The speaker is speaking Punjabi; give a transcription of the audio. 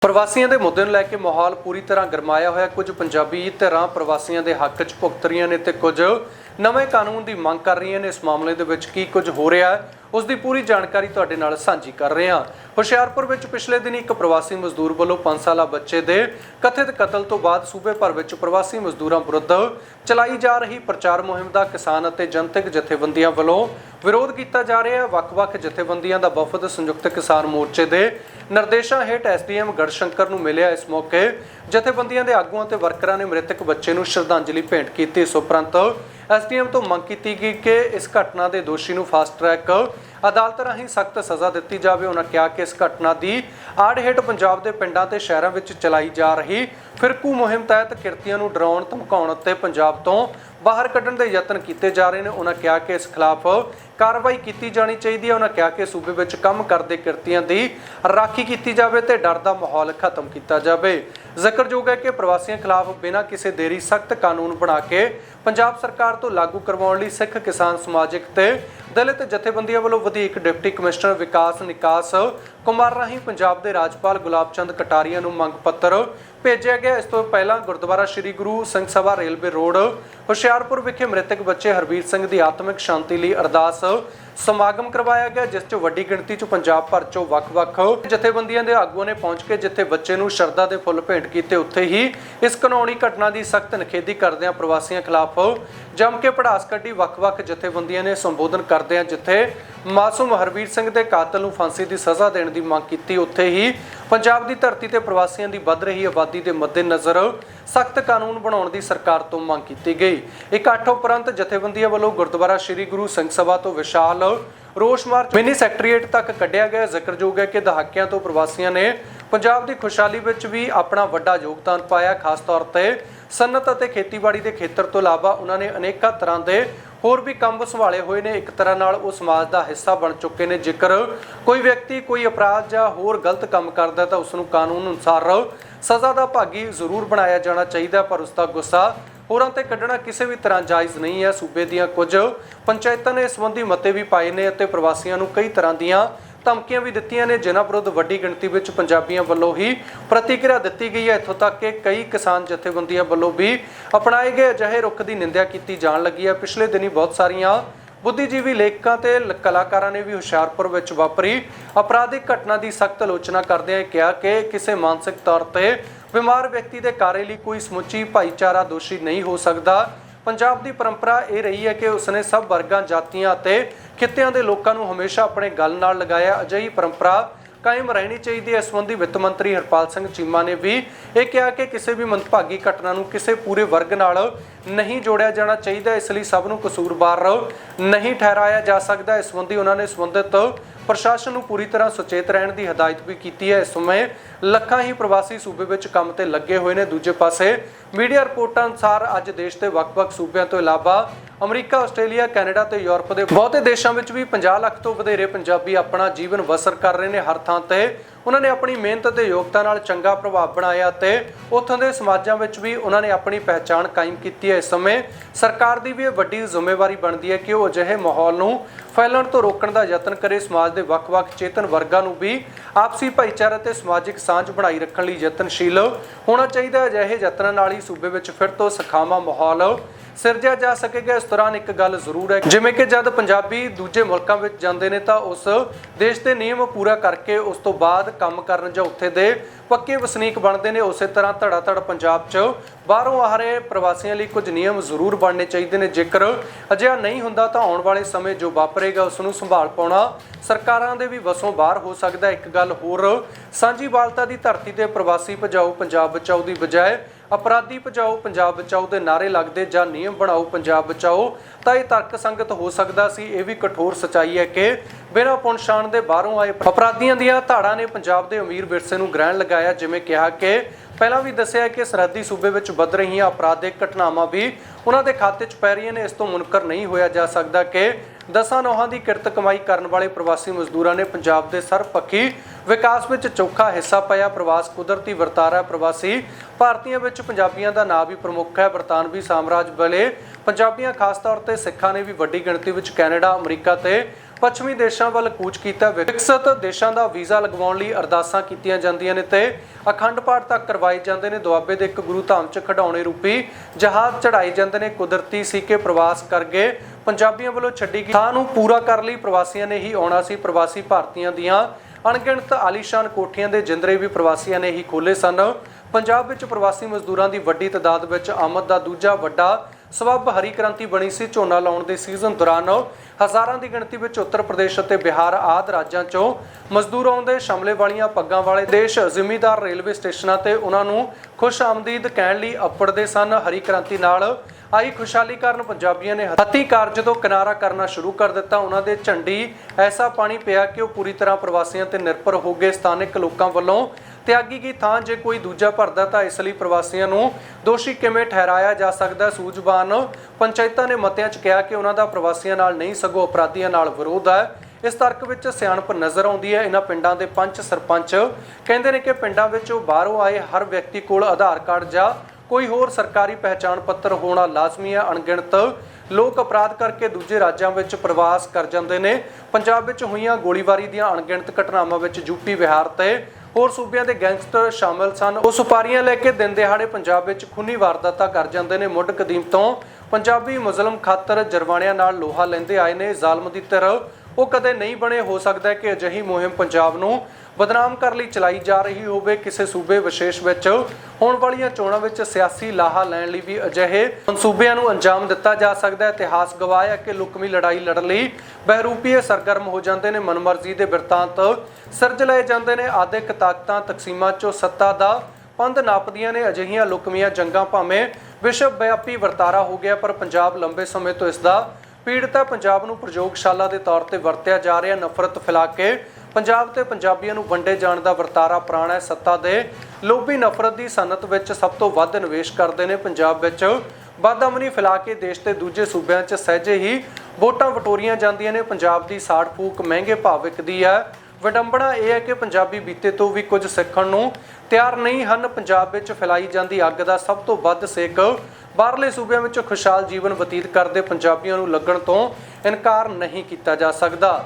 ਪ੍ਰਵਾਸੀਆਂ ਦੇ ਮੁੱਦੇ ਨੂੰ ਲੈ ਕੇ ਮਾਹੌਲ ਪੂਰੀ ਤਰ੍ਹਾਂ ਗਰਮਾਇਆ ਹੋਇਆ। ਕੁਝ ਪੰਜਾਬੀ ਧਿਰਾਂ ਪ੍ਰਵਾਸੀਆਂ ਦੇ ਹੱਕ 'ਚ ਭੁਗਤ ਰਹੀਆਂ ਨੇ ਤੇ ਕੁਝ ਨਵੇਂ ਕਾਨੂੰਨ ਦੀ ਮੰਗ ਕਰ ਰਹੀਆਂ ਨੇ। ਇਸ ਮਾਮਲੇ ਦੇ ਵਿੱਚ ਕੀ ਕੁਝ ਹੋ ਰਿਹਾ ਹੈ? ਉਸ ਦੀ ਪੂਰੀ ਜਾਣਕਾਰੀ ਤੁਹਾਡੇ ਨਾਲ ਸਾਂਝੀ ਕਰ ਰਹੇ ਹਾਂ। ਹੁਸ਼ਿਆਰਪੁਰ ਵਿੱਚ ਪਿਛਲੇ ਦਿਨੀ ਇੱਕ ਪ੍ਰਵਾਸੀ ਮਜ਼ਦੂਰ ਵੱਲੋਂ 5 ਸਾਲਾ ਬੱਚੇ ਦੇ ਕਥਿਤ ਕਤਲ ਤੋਂ ਬਾਅਦ ਸੂਬੇ ਭਰ ਵਿੱਚ ਪ੍ਰਵਾਸੀ ਮਜ਼ਦੂਰਾਂ ਵਿਰੁੱਧ ਚਲਾਈ ਜਾ ਰਹੀ ਪ੍ਰਚਾਰ ਮੁਹਿੰਮ ਦਾ ਕਿਸਾਨ ਅਤੇ ਜਨਤਕ ਜਥੇਬੰਦੀਆਂ ਵੱਲੋਂ ਵਿਰੋਧ ਕੀਤਾ ਜਾ ਰਿਹਾ ਹੈ। ਵੱਖ-ਵੱਖ ਜਥੇਬੰਦੀਆਂ ਦਾ ਵਫਦ ਸੰਯੁਕਤ ਕਿਸਾਨ ਮੋਰਚੇ ਦੇ ਨਿਰਦੇਸ਼ਾਂ ਹੇਠ ਐਸਡੀਐਮ ਗੜਸ਼ੰਕਰ ਨੂੰ ਮਿਲਿਆ। ਇਸ ਮੌਕੇ ਜਥੇਬੰਦੀਆਂ ਦੇ ਆਗੂਆਂ ਤੇ ਵਰਕਰਾਂ ਨੇ ਮ੍ਰਿਤਕ ਬੱਚੇ ਨੂੰ ਸ਼ਰਧਾਂਜਲੀ ਭੇਂਟ ਕੀਤੀ। ਇਸ ਉਪਰੰਤ ਐਸਡੀਐਮ ਤੋਂ ਮੰਗ ਕੀਤੀ ਗਈ ਕਿ ਇਸ ਘਟਨਾ ਦੇ ਦੋਸ਼ੀ ਨੂੰ ਫਾਸਟ ਟਰੈਕ ਅਦਾਲਤ ਰਾਹੀਂ ਸਖਤ ਸਜ਼ਾ ਦਿੱਤੀ ਜਾਵੇ। ਉਹਨਾਂ ਕਿਹਾ ਕਿ ਇਸ ਘਟਨਾ ਦੀ ਆੜ ਹੇਠ ਪੰਜਾਬ ਦੇ ਪਿੰਡਾਂ ਤੇ ਸ਼ਹਿਰਾਂ ਵਿੱਚ ਚਲਾਈ ਜਾ ਰਹੀ ਫਿਰਕੂ ਮੁਹਿੰਮ ਤਹਿਤ ਕਿਰਤੀਆਂ ਨੂੰ ਡਰਾਉਣ, ਧਮਕਾਉਣ ਅਤੇ ਪੰਜਾਬ ਤੋਂ ਬਾਹਰ ਕੱਢਣ ਦੇ ਯਤਨ ਕੀਤੇ ਜਾ ਰਹੇ ਨੇ। ਉਹਨਾਂ ਕਿਹਾ ਕਿ ਇਸ ਖਿਲਾਫ ਕਾਰਵਾਈ ਕੀਤੀ ਜਾਣੀ ਚਾਹੀਦੀ ਹੈ। ਉਹਨਾਂ ਕਿਹਾ ਕਿ ਸੂਬੇ ਵਿੱਚ ਕੰਮ ਕਰਦੇ ਕਿਰਤੀਆਂ ਦੀ ਰਾਖੀ ਕੀਤੀ ਜਾਵੇ ਤੇ ਡਰ ਦਾ ਮਾਹੌਲ ਖਤਮ ਕੀਤਾ ਜਾਵੇ। ਜ਼ਿਕਰਯੋਗ ਹੈ ਕਿ ਪ੍ਰਵਾਸੀਆਂ ਖਿਲਾਫ ਬਿਨਾਂ ਕਿਸੇ ਦੇਰੀ ਸਖਤ ਕਾਨੂੰਨ ਬਣਾ ਕੇ ਪੰਜਾਬ ਸਰਕਾਰ ਤੋਂ ਲਾਗੂ ਕਰਵਾਉਣ ਲਈ ਸਿੱਖ ਕਿਸਾਨ ਸਮਾਜਿਕ ਤੇ ਦਲਿਤ ਜਥੇਬੰਦੀਆਂ ਵੱਲੋਂ ਵਧੀਕ ਡਿਪਟੀ ਕਮਿਸ਼ਨਰ ਵਿਕਾਸ ਨਿਕਾਸ ਕੁਮਾਰ ਰਾਹੀਂ ਪੰਜਾਬ ਦੇ ਰਾਜਪਾਲ ਗੁਲਾਬ ਚੰਦ ਕਟਾਰੀਆ ਨੂੰ ਮੰਗ ਪੱਤਰ ਭੇਜਿਆ ਗਿਆ। ਇਸ ਤੋਂ ਪਹਿਲਾਂ ਗੁਰਦੁਆਰਾ ਸ੍ਰੀ ਗੁਰੂ ਸਿੰਘ ਸਭਾ ਰੇਲਵੇ ਰੋਡ, ਹੁਸ਼ਿਆਰਪੁਰ ਵਿਖੇ ਮ੍ਰਿਤਕ ਬੱਚੇ ਹਰਬੀਰ ਸਿੰਘ ਦੀ ਆਤਮਿਕ ਸ਼ਾਂਤੀ ਲਈ ਅਰਦਾਸ ਸਮਾਗਮ ਕਰਵਾਇਆ ਗਿਆ, ਜਿਸ 'ਚ ਵੱਡੀ ਗਿਣਤੀ 'ਚ ਪੰਜਾਬ ਭਰ 'ਚੋਂ ਵੱਖ-ਵੱਖ ਜਥੇਬੰਦੀਆਂ ਦੇ ਆਗੂਆਂ ਨੇ ਪਹੁੰਚ ਕੇ ਜਿੱਥੇ ਬੱਚੇ ਨੂੰ ਸ਼ਰਧਾ ਦੇ ਫੁੱਲ ਭੇਂਟ ਕੀਤੇ, ਉੱਥੇ ਹੀ ਇਸ ਕਾਨੂੰਨੀ ਘਟਨਾ ਦੀ ਸਖਤ ਨਿਖੇਧੀ ਕਰਦਿਆਂ ਪ੍ਰਵਾਸੀਆਂ ਖਿਲਾਫ ਜੰਮ ਕੇ ਪੜਾਸ ਕੱਢੀ ਵੱਖ-ਵੱਖ ਜਥੇਬੰਦੀਆਂ ਨੇ ਸੰਬੋਧਨ ਕਰਦਿਆਂ ਜਿੱਥੇ ਮਾਸੂਮ ਹਰਬੀਰ ਸਿੰਘ ਦੇ ਕਾਤਲ ਨੂੰ ਫਾਂਸੀ ਦੀ ਸਜ਼ਾ ਦੇਣ ਦੀ ਮੰਗ ਕੀਤੀ, ਉੱਥੇ ਹੀ ਪੰਜਾਬ ਦੀ ਧਰਤੀ ਤੇ ਪ੍ਰਵਾਸੀਆਂ ਦੀ ਵੱਧ ਰਹੀ ਆਬਾਦੀ ਦੇ ਮੱਦੇਨਜ਼ਰ ਸਖਤ ਕਾਨੂੰਨ ਬਣਾਉਣ ਦੀ ਸਰਕਾਰ ਤੋਂ ਮੰਗ ਕੀਤੀ ਗਈ। ਇਕੱਠ ਉਪਰੰਤ ਜਥੇਬੰਦੀਆਂ ਵੱਲੋਂ ਗੁਰਦੁਆਰਾ ਸ੍ਰੀ ਗੁਰੂ ਸਿੰਘ ਸਭਾ ਤੋਂ ਵਿਸ਼ਾਲ ਰੋਸ ਮਾਰਚ ਮਿਨੀ ਸੈਕਟਰੀਏਟ ਤੱਕ ਕੱਢਿਆ ਗਿਆ। ਜ਼ਿਕਰਯੋਗ ਹੈ ਕਿ ਦਹਾਕਿਆਂ ਤੋਂ ਪ੍ਰਵਾਸੀਆਂ ਨੇ ਪੰਜਾਬ ਦੀ ਖੁਸ਼ਹਾਲੀ ਵਿੱਚ ਵੀ ਆਪਣਾ ਵੱਡਾ ਯੋਗਦਾਨ ਪਾਇਆ। ਖਾਸ ਤੌਰ ਤੇ ਸਨਅਤ ਅਤੇ ਖੇਤੀਬਾੜੀ ਦੇ ਖੇਤਰ ਤੋਂ ਇਲਾਵਾ ਉਹਨਾਂ ਨੇ ਅਨੇਕਾਂ ਤਰ੍ਹਾਂ ਦੇ ਹੋਰ ਵੀ ਕੰਮ ਸੰਭਾਲੇ ਹੋਏ ਨੇ। ਇੱਕ ਤਰ੍ਹਾਂ ਨਾਲ ਉਹ ਸਮਾਜ ਦਾ ਹਿੱਸਾ ਬਣ ਚੁੱਕੇ ਨੇ। ਜੇਕਰ ਕੋਈ ਵਿਅਕਤੀ ਕੋਈ ਅਪਰਾਧ ਜਾਂ ਹੋਰ ਗਲਤ ਕੰਮ ਕਰਦਾ ਤਾਂ ਉਸ ਨੂੰ ਕਾਨੂੰਨ ਅਨੁਸਾਰ ਸਜ਼ਾ ਦਾ ਭਾਗੀ ਜ਼ਰੂਰ ਬਣਾਇਆ ਜਾਣਾ ਚਾਹੀਦਾ ਪਰ ਉਸ ਦਾ ਗੁੱਸਾ ਹੋਰਾਂ ਤੇ ਕੱਢਣਾ ਕਿਸੇ ਵੀ ਤਰ੍ਹਾਂ ਜਾਇਜ਼ ਨਹੀਂ ਹੈ। ਸੂਬੇ ਦੀਆਂ ਕੁਝ ਪੰਚਾਇਤਾਂ ਨੇ ਇਸ ਸੰਬੰਧੀ ਮਤੇ ਵੀ ਪਾਏ ਨੇ ਅਤੇ ਪ੍ਰਵਾਸੀਆਂ ਨੂੰ ਕਈ ਤਰ੍ਹਾਂ ਦੀਆਂ ਧਮਕੀਆਂ ਵੀ ਦਿੱਤੀਆਂ ਨੇ, ਜਿਨ੍ਹਾਂ ਵਿਰੁੱਧ ਵੱਡੀ ਗਿਣਤੀ ਵਿੱਚ ਪੰਜਾਬੀਆਂ ਵੱਲੋਂ ਹੀ ਪ੍ਰਤੀਕਿਰਿਆ ਦਿੱਤੀ ਗਈ ਹੈ। ਇੱਥੋਂ ਤੱਕ ਕਿ ਕਈ ਕਿਸਾਨ ਜਥੇਬੰਦੀਆਂ ਵੱਲੋਂ ਵੀ ਅਪਣਾਏ ਗਏ ਅਜਿਹੇ ਰੁੱਖ ਦੀ ਨਿੰਦਿਆ ਕੀਤੀ ਜਾਣ ਲੱਗੀ ਹੈ। ਪਿਛਲੇ ਦਿਨੀ ਬਹੁਤ ਸਾਰੀਆਂ ਬੁੱਧੀਜੀਵੀ ਲੇਖਕਾਂ ਤੇ ਕਲਾਕਾਰਾਂ ਨੇ ਵੀ ਹੁਸ਼ਿਆਰਪੁਰ ਵਿੱਚ ਵਾਪਰੀ ਅਪਰਾਧਿਕ ਘਟਨਾ ਦੀ ਸਖਤ ਆਲੋਚਨਾ ਕਰਦਿਆਂ ਕਿਹਾ ਕਿ ਕਿਸੇ ਮਾਨਸਿਕ ਤੌਰ ਤੇ ਬਿਮਾਰ ਵਿਅਕਤੀ ਦੇ ਕਾਰੇ ਲਈ ਕੋਈ ਸਮੁੱਚੀ ਭਾਈਚਾਰਾ ਦੋਸ਼ੀ ਨਹੀਂ ਹੋ ਸਕਦਾ। ਪੰਜਾਬ ਦੀ ਪਰੰਪਰਾ ਇਹ ਰਹੀ ਹੈ ਕਿ ਉਸਨੇ ਸਭ ਵਰਗਾਂ ਜਾਤੀਆਂ ਅਤੇ ਖਿੱਤਿਆਂ ਦੇ ਲੋਕਾਂ ਨੂੰ ਹਮੇਸ਼ਾ ਆਪਣੇ ਗੱਲ ਨਾਲ ਲਗਾਇਆ। ਅਜਿਹੀ ਪਰੰਪਰਾ ਕਾਇਮ ਰਹਿਣੀ ਚਾਹੀਦੀ ਹੈ। ਇਸ ਸੰਬੰਧੀ ਵਿੱਤ ਮੰਤਰੀ ਹਰਪਾਲ ਸਿੰਘ ਚੀਮਾ ਨੇ ਵੀ ਇਹ ਕਿਹਾ ਕਿ ਕਿਸੇ ਵੀ ਮੰਦਭਾਗੀ ਘਟਨਾ ਨੂੰ ਕਿਸੇ ਪੂਰੇ ਵਰਗ ਨਾਲ ਨਹੀਂ ਜੋੜਿਆ ਜਾਣਾ ਚਾਹੀਦਾ। ਇਸ ਲਈ ਸਭ ਨੂੰ ਕਸੂਰਵਾਰ ਨਹੀਂ ਠਹਿਰਾਇਆ ਜਾ ਸਕਦਾ। ਇਸ ਸੰਬੰਧੀ ਉਹਨਾਂ ਨੇ ਸੰਬੰਧਿਤ ਪ੍ਰਸ਼ਾਸਨ ਨੂੰ ਪੂਰੀ ਤਰ੍ਹਾਂ ਸੁਚੇਤ ਰਹਿਣ ਦੀ ਹਦਾਇਤ ਵੀ ਕੀਤੀ ਹੈ। ਇਸ ਸਮੇਂ ਲੱਖਾਂ ਹੀ ਪ੍ਰਵਾਸੀ ਸੂਬੇ ਵਿੱਚ ਕੰਮ ਤੇ ਲੱਗੇ ਹੋਏ ਨੇ। ਦੂਜੇ ਪਾਸੇ ਮੀਡੀਆ ਰਿਪੋਰਟਾਂ ਅਨੁਸਾਰ ਅੱਜ ਦੇਸ਼ ਦੇ ਵੱਖ-ਵੱਖ ਸੂਬਿਆਂ ਤੋਂ ਇਲਾਵਾ ਅਮਰੀਕਾ, ਆਸਟ੍ਰੇਲੀਆ, ਕੈਨੇਡਾ ਤੇ ਯੂਰਪ ਦੇ ਬਹੁਤੇ ਦੇਸ਼ਾਂ ਵਿੱਚ ਵੀ 50 ਲੱਖ ਤੋਂ ਵਧੇਰੇ ਪੰਜਾਬੀ ਆਪਣਾ ਜੀਵਨ ਬਸਰ ਕਰ ਰਹੇ ਨੇ ਹਰ ਥਾਂ ਤੇ। ਉਹਨਾਂ ਨੇ ਆਪਣੀ ਮਿਹਨਤ ਤੇ ਯੋਗਤਾ ਨਾਲ ਚੰਗਾ ਪ੍ਰਭਾਵ ਬਣਾਇਆ ਤੇ ਉੱਥੋਂ ਦੇ ਸਮਾਜਾਂ ਵਿੱਚ ਵੀ ਉਹਨਾਂ ਨੇ ਆਪਣੀ ਪਹਿਚਾਣ ਕਾਇਮ ਕੀਤੀ ਹੈ ਇਸ ਸਮੇਂ। ਸਰਕਾਰ ਦੀ ਵੀ ਇਹ ਵੱਡੀ ਜ਼ਿੰਮੇਵਾਰੀ ਬਣਦੀ ਹੈ ਕਿ ਉਹ ਅਜਿਹੇ ਮਾਹੌਲ ਨੂੰ ਫੈਲਣ ਤੋਂ ਰੋਕਣ ਦਾ ਯਤਨ ਕਰੇ, ਸਮਾਜ ਦੇ ਵੱਖ-ਵੱਖ ਚੇਤਨ ਵਰਗਾਂ ਨੂੰ ਵੀ ਆਪਸੀ ਭਾਈਚਾਰਾ ਤੇ ਸਮਾਜਿਕ ਸਾਂਝ ਬਣਾਈ ਰੱਖਣ ਲਈ ਯਤਨਸ਼ੀਲ ਹੋਣਾ ਚਾਹੀਦਾ ਹੈ। ਅਜਿਹੇ ਯਤਨਾਂ ਨਾਲ ਹੀ ਸੂਬੇ ਵਿੱਚ ਫਿਰ ਤੋਂ ਸਖਾਵਾ ਮਾਹੌਲ ਸਿਰਜਿਆ ਜਾ ਸਕੇਗਾ। ਇਸ ਦੌਰਾਨ ਇੱਕ ਗੱਲ ਜ਼ਰੂਰ ਹੈ ਜਿਵੇਂ ਕਿ ਜਦ ਪੰਜਾਬੀ ਦੂਜੇ ਮੁਲਕਾਂ ਵਿੱਚ ਜਾਂਦੇ ਨੇ ਤਾਂ ਉਸ ਦੇਸ਼ ਦੇ ਨਿਯਮ ਪੂਰਾ ਕਰਕੇ ਉਸ ਤੋਂ ਬਾਅਦ ਕੰਮ ਕਰਨ ਜਾਂ ਉੱਥੇ ਦੇ ਪੱਕੇ ਵਸਨੀਕ ਬਣਦੇ ਨੇ, ਉਸੇ ਤਰ੍ਹਾਂ ਧੜਾ ਧੜ ਪੰਜਾਬ 'ਚ ਬਾਹਰੋਂ ਆ ਰਹੇ ਪ੍ਰਵਾਸੀਆਂ ਲਈ ਕੁਝ ਨਿਯਮ ਜ਼ਰੂਰ ਬਣਨੇ ਚਾਹੀਦੇ ਨੇ। ਜੇਕਰ ਅਜਿਹਾ ਨਹੀਂ ਹੁੰਦਾ ਤਾਂ ਆਉਣ ਵਾਲੇ ਸਮੇਂ ਜੋ ਵਾਪਰੇਗਾ ਉਸ ਨੂੰ ਸੰਭਾਲ ਪਾਉਣਾ ਸਰਕਾਰਾਂ ਦੇ ਵੀ ਵਸੋਂ ਬਾਹਰ ਹੋ ਸਕਦਾ ਇੱਕ ਗੱਲ ਹੋਰ, ਸਾਂਝੀ ਵਾਲਤਾ ਦੀ ਧਰਤੀ ਤੇ ਪ੍ਰਵਾਸੀ ਭਜਾਓ ਪੰਜਾਬ ਬਚਾਓ ਦੀ ਬਜਾਏ ਅਪਰਾਧੀ ਭਜਾਓ ਪੰਜਾਬ ਬਚਾਓ ਦੇ ਨਾਰੇ ਲੱਗਦੇ ਜਾਂ ਨਿਯਮ ਬਣਾਓ ਪੰਜਾਬ ਬਚਾਓ, ਤਾਂ ਇਹ ਤਰਕ ਸੰਗਤ ਹੋ ਸਕਦਾ ਸੀ, ਇਹ ਵੀ ਕਠੋਰ ਸਚਾਈ ਹੈ ਕਿ ਬਿਨਾਂ ਪੁਨਸ਼ਾਨ ਦੇ ਬਾਹਰੋਂ ਆਏ ਅਪਰਾਧੀਆਂ ਦੀਆਂ ਧਾੜਾਂ ਨੇ ਪੰਜਾਬ ਦੇ ਅਮੀਰ ਵਿਰਸੇ ਨੂੰ ਗ੍ਰਹਿਣ ਲਗਾਇਆ, ਜਿਵੇਂ ਕਿਹਾ ਕਿ ਪਹਿਲਾਂ ਵੀ ਦੱਸਿਆ ਕਿ ਸਰਹੱਦੀ ਸੂਬੇ ਵਿੱਚ ਵੱਧ ਰਹੀਆਂ ਅਪਰਾਧਿਕ ਘਟਨਾਵਾਂ ਵੀ ਉਹਨਾਂ ਦੇ ਖਾਤੇ 'ਚ ਪੈ ਰਹੀਆਂ ਨੇ। ਇਸ ਤੋਂ ਮੁਨਕਰ ਨਹੀਂ ਹੋਇਆ ਜਾ ਸਕਦਾ ਕਿ ਦਸਾਂ ਨੌਹਾਂ ਦੀ ਕਿਰਤ ਕਮਾਈ ਕਰਨ ਵਾਲੇ ਪ੍ਰਵਾਸੀ ਮਜ਼ਦੂਰਾਂ ਨੇ ਪੰਜਾਬ ਦੇ ਸਰਬਪੱਖੀ ਵਿਕਾਸ ਵਿੱਚ ਚੌਖਾ ਹਿੱਸਾ ਪਾਇਆ। ਪ੍ਰਵਾਸ ਕੁਦਰਤੀ ਵਰਤਾਰਾ ਪ੍ਰਵਾਸੀ ਭਾਰਤੀਆਂ ਵਿੱਚ ਪੰਜਾਬੀਆਂ ਦਾ ਨਾਂ ਵੀ ਪ੍ਰਮੁੱਖ ਹੈ। ਬਰਤਾਨਵੀ ਸਾਮਰਾਜ ਵੇਲੇ ਪੰਜਾਬੀਆਂ, ਖਾਸ ਤੌਰ ਤੇ ਸਿੱਖਾਂ ਨੇ ਵੀ ਵੱਡੀ ਗਿਣਤੀ ਵਿੱਚ ਕੈਨੇਡਾ, ਅਮਰੀਕਾ ਤੇ ਪੱਛਮੀ ਦੇਸ਼ਾਂ ਵੱਲ ਕੂਚ ਕੀਤਾ ਵਿਕਸਿਤ ਦੇਸ਼ਾਂ ਦਾ ਵੀਜ਼ਾ ਲਗਵਾਉਣ ਲਈ ਅਰਦਾਸਾਂ ਕੀਤੀਆਂ ਜਾਂਦੀਆਂ ਨੇ ਤੇ ਅਖੰਡ ਪਾਠ ਤੱਕ ਕਰਵਾਏ ਜਾਂਦੇ ਨੇ। ਦੁਆਬੇ ਦੇ ਇੱਕ ਗੁਰੂ ਧਾਮ 'ਚ ਖਡਾਉਣੇ ਰੂਪੀ ਜਹਾਜ਼ ਚੜਾਏ ਜਾਂਦੇ ਨੇ। ਕੁਦਰਤੀ ਸੀ ਕਿ ਪ੍ਰਵਾਸ ਕਰ ਗਏ ਪੰਜਾਬੀਆਂ ਵੱਲੋਂ ਛੱਡੀ ਗਈ ਥਾਂ ਨੂੰ ਪੂਰਾ ਕਰਨ ਲਈ ਪ੍ਰਵਾਸੀਆਂ ਨੇ ਹੀ ਆਉਣਾ ਸੀ। ਪ੍ਰਵਾਸੀ ਭਾਰਤੀਆਂ ਦੀਆਂ ਅਣਗਿਣਤ ਆਲੀਸ਼ਾਨ ਕੋਠੀਆਂ ਦੇ ਜਿੰਦਰੇ ਵੀ ਪ੍ਰਵਾਸੀਆਂ ਨੇ ਹੀ ਖੋਲੇ ਸਨ। ਪੰਜਾਬ ਵਿੱਚ ਪ੍ਰਵਾਸੀ ਮਜ਼ਦੂਰਾਂ ਦੀ ਵੱਡੀ ਤਾਦਾਦ ਵਿੱਚ ਆਮਦ ਦਾ ਦੂਜਾ ਵੱਡਾ ਸਬਬ ਹਰੀ ਕ੍ਰਾਂਤੀ ਬਣੀ ਸੀ ਝੋਨਾ ਲਾਉਣ ਦੇ ਸੀਜ਼ਨ ਦੌਰਾਨ। ਹਜ਼ਾਰਾਂ ਦੀ ਗਿਣਤੀ ਵਿੱਚ ਉੱਤਰ ਪ੍ਰਦੇਸ਼ ਅਤੇ ਬਿਹਾਰ ਆਦ ਰਾਜਾਂ 'ਚੋਂ ਮਜ਼ਦੂਰ ਆਉਂਦੇ, ਸ਼ਮਲੇ ਵਾਲੀਆਂ ਪੱਗਾਂ ਵਾਲੇ ਦੇਸ਼, ਜ਼ਿਮੀਦਾਰ ਰੇਲਵੇ ਸਟੇਸ਼ਨਾਂ ਤੇ ਉਹਨਾਂ ਨੂੰ ਖੁਸ਼ ਆਮਦੀਦ ਕਹਿਣ ਲਈ ਅੱਪੜਦੇ ਸਨ। ਹਰੀ ਕ੍ਰਾਂਤੀ ਨਾਲ ਆਈ ਖੁਸ਼ਹਾਲੀ ਕਾਰਨ ਪੰਜਾਬੀਆਂ ਨੇ ਹੱਥੀ ਕਾਰਜ ਤੋਂ ਕਿਨਾਰਾ ਕਰਨਾ ਸ਼ੁਰੂ ਕਰ ਦਿੱਤਾ। ਉਹਨਾਂ ਦੇ ਝੰਡੀ ਐਸਾ ਪਾਣੀ ਪਿਆ ਕਿ ਉਹ ਪੂਰੀ ਤਰ੍ਹਾਂ ਪ੍ਰਵਾਸੀਆਂ ਤੇ ਨਿਰਭਰ ਹੋ ਗਏ। ਸਥਾਨਕ ਲੋਕਾਂ ਵੱਲੋਂ ਤਿਆਗੀ ਗਈ ਥਾਂ ਜੇ ਕੋਈ ਦੂਜਾ ਭਰਦਾ ਤਾਂ ਇਸ ਲਈ ਪ੍ਰਵਾਸੀਆਂ ਨੂੰ ਦੋਸ਼ੀ ਕਿਵੇਂ ਠਹਿਰਾਇਆ ਜਾ ਸਕਦਾ ਹੈ? ਪੰਚਾਇਤਾਂ ਨੇ ਮਤਿਆਂ 'ਚ ਕਿਹਾ ਕਿ ਉਹਨਾਂ ਦਾ ਪ੍ਰਵਾਸੀਆਂ ਨਾਲ ਨਹੀਂ, ਸਗੋਂ ਅਪਰਾਧੀਆਂ ਨਾਲ ਵਿਰੋਧ ਹੈ। ਇਸ ਤਰਕ ਵਿੱਚ ਸਿਆਣਪ ਨਜ਼ਰ ਆਉਂਦੀ ਹੈ। ਇਹਨਾਂ ਪਿੰਡਾਂ ਦੇ ਪੰਚ ਸਰਪੰਚ ਕਹਿੰਦੇ ਨੇ ਕਿ ਪਿੰਡਾਂ ਵਿੱਚ ਬਾਹਰੋਂ ਆਏ ਹਰ ਵਿਅਕਤੀ ਕੋਲ ਆਧਾਰ ਕਾਰਡ ਜਾਂ ਕੋਈ ਹੋਰ ਸਰਕਾਰੀ ਪਹਿਚਾਣ ਪੱਤਰ ਹੋਣਾ ਲਾਜ਼ਮੀ ਹੈ। ਅਣਗਿਣਤ ਲੋਕ ਅਪਰਾਧ ਕਰਕੇ ਦੂਜੇ ਰਾਜਾਂ ਵਿੱਚ ਪ੍ਰਵਾਸ ਕਰ ਜਾਂਦੇ ਨੇ। ਪੰਜਾਬ ਵਿੱਚ ਹੋਈਆਂ ਗੋਲੀਬਾਰੀ ਦੀਆਂ ਅਣਗਿਣਤ ਘਟਨਾਵਾਂ ਵਿੱਚ ਯੂਪੀ ਬਿਹਾਰ ਤੇ ਹੋਰ ਸੂਬਿਆਂ ਦੇ ਗੈਂਗਸਟਰ ਸ਼ਾਮਲ ਸਨ। ਉਹ ਸੁਪਾਰੀਆਂ ਲੈ ਕੇ ਦਿਨ ਦਿਹਾੜੇ ਪੰਜਾਬ ਵਿੱਚ ਖੂਨੀ ਵਾਰਦਾਤਾਂ ਕਰ ਜਾਂਦੇ ਨੇ। ਮੁੱਢ ਕਦੀਮ ਤੋਂ ਪੰਜਾਬੀ ਮੁਸਲਮ ਖਾਤਰ ਜਰਵਾਣਿਆਂ ਨਾਲ ਲੋਹਾ ਲੈਂਦੇ ਆਏ ਨੇ। ਜ਼ਾਲਮ ਦੀ ਤਰ੍ਹਾਂ ਉਹ ਕਦੇ ਨਹੀਂ ਬਣੇ। ਹੋ ਸਕਦਾ ਕਿ ਅਜਿਹੀ ਮੁਹਿੰਮ ਪੰਜਾਬ ਨੂੰ ਬਦਨਾਮ ਕਰਨ ਲਈ ਚਲਾਈ ਜਾ ਰਹੀ ਹੋਵੇ ਕਿਸੇ ਸੂਬੇ ਵਿਸ਼ੇਸ਼ ਵਿੱਚ। ਹੋਣ ਵਾਲੀਆਂ ਚੋਣਾਂ ਵਿੱਚ ਸਿਆਸੀ ਲਾਹਾ ਲੈਣ ਲਈ ਵੀ ਅਜਿਹੇ ਮਨਸੂਬਿਆਂ ਨੂੰ ਅੰਜਾਮ ਦਿੱਤਾ ਜਾ ਸਕਦਾ ਹੈ। ਇਤਿਹਾਸ ਗਵਾਹ ਹੈ ਕਿ ਲੁਕਮੀ ਲੜਾਈ ਲੜਨ ਲਈ ਬਹਿਰੂਪੀਏ ਸਰਗਰਮ ਹੋ ਜਾਂਦੇ ਨੇ। ਮਨਮਰਜ਼ੀ ਦੇ ਬਿਰਤਾਂਤ ਸਿਰਜ ਲਏ ਜਾਂਦੇ ਨੇ। ਆਦਿਕ ਤਾਕਤਾਂ ਤਕਸੀਮਾਂ ਚੋਂ ਸੱਤਾ ਦਾ ਪੰਧ ਨਾਪਦੀਆਂ ਨੇ। ਅਜਿਹੀਆਂ ਲੁਕਮੀਆਂ ਜੰਗਾਂ ਭਾਵੇਂ ਵਿਸ਼ਵ ਵਿਆਪੀ ਵਰਤਾਰਾ ਹੋ ਗਿਆ, ਪਰ ਪੰਜਾਬ ਲੰਬੇ ਸਮੇਂ ਤੋਂ ਇਸ ਦਾ ਪੀੜਤ ਹੈ। ਪੰਜਾਬ ਨੂੰ ਪ੍ਰਯੋਗਸ਼ਾਲਾ ਦੇ ਤੌਰ ਤੇ ਵਰਤਿਆ ਜਾ ਰਿਹਾ। ਨਫ਼ਰਤ ਫੈਲਾ ਕੇ ਪੰਜਾਬ ਤੇ ਪੰਜਾਬੀਆਂ ਨੂੰ ਵੰਡੇ ਜਾਣ ਦਾ ਵਰਤਾਰਾ ਪੁਰਾਣਾ ਹੈ। ਸੱਤਾ ਦੇ ਲੋਭੀ ਨਫ਼ਰਤ ਦੀ ਸਨਅਤ ਵਿੱਚ ਸਭ ਤੋਂ ਵੱਧ ਨਿਵੇਸ਼ ਕਰਦੇ ਨੇ ਪੰਜਾਬ ਵਿੱਚ। ਵਾਧਾਮਨੀ ਫੈਲਾ ਕੇ ਦੇਸ਼ ਤੇ ਦੂਜੇ ਸੂਬਿਆਂ 'ਚ ਸਹਿਜੇ ਹੀ ਵੋਟਾਂ ਵਟੋਰੀਆਂ ਜਾਂਦੀਆਂ ਨੇ। ਪੰਜਾਬ ਦੀ ਸਾੜ ਫੂਕ ਮਹਿੰਗੇ ਭਾਅ ਵਿਕਦੀ ਹੈ। ਵਿਡੰਬਣਾ ਇਹ ਹੈ ਕਿ ਪੰਜਾਬੀ ਬੀਤੇ ਤੋਂ ਵੀ ਕੁਝ ਸਿੱਖਣ ਨੂੰ ਤਿਆਰ ਨਹੀਂ ਹਨ। ਪੰਜਾਬ ਵਿੱਚ ਫੈਲਾਈ ਜਾਂਦੀ ਅੱਗ ਦਾ ਸਭ ਤੋਂ ਵੱਧ ਸੇਕ ਬਾਹਰਲੇ ਸੂਬਿਆਂ ਵਿੱਚ ਖੁਸ਼ਹਾਲ ਜੀਵਨ ਬਤੀਤ ਕਰਦੇ ਪੰਜਾਬੀਆਂ ਨੂੰ ਲੱਗਣ ਤੋਂ ਇਨਕਾਰ ਨਹੀਂ ਕੀਤਾ ਜਾ ਸਕਦਾ।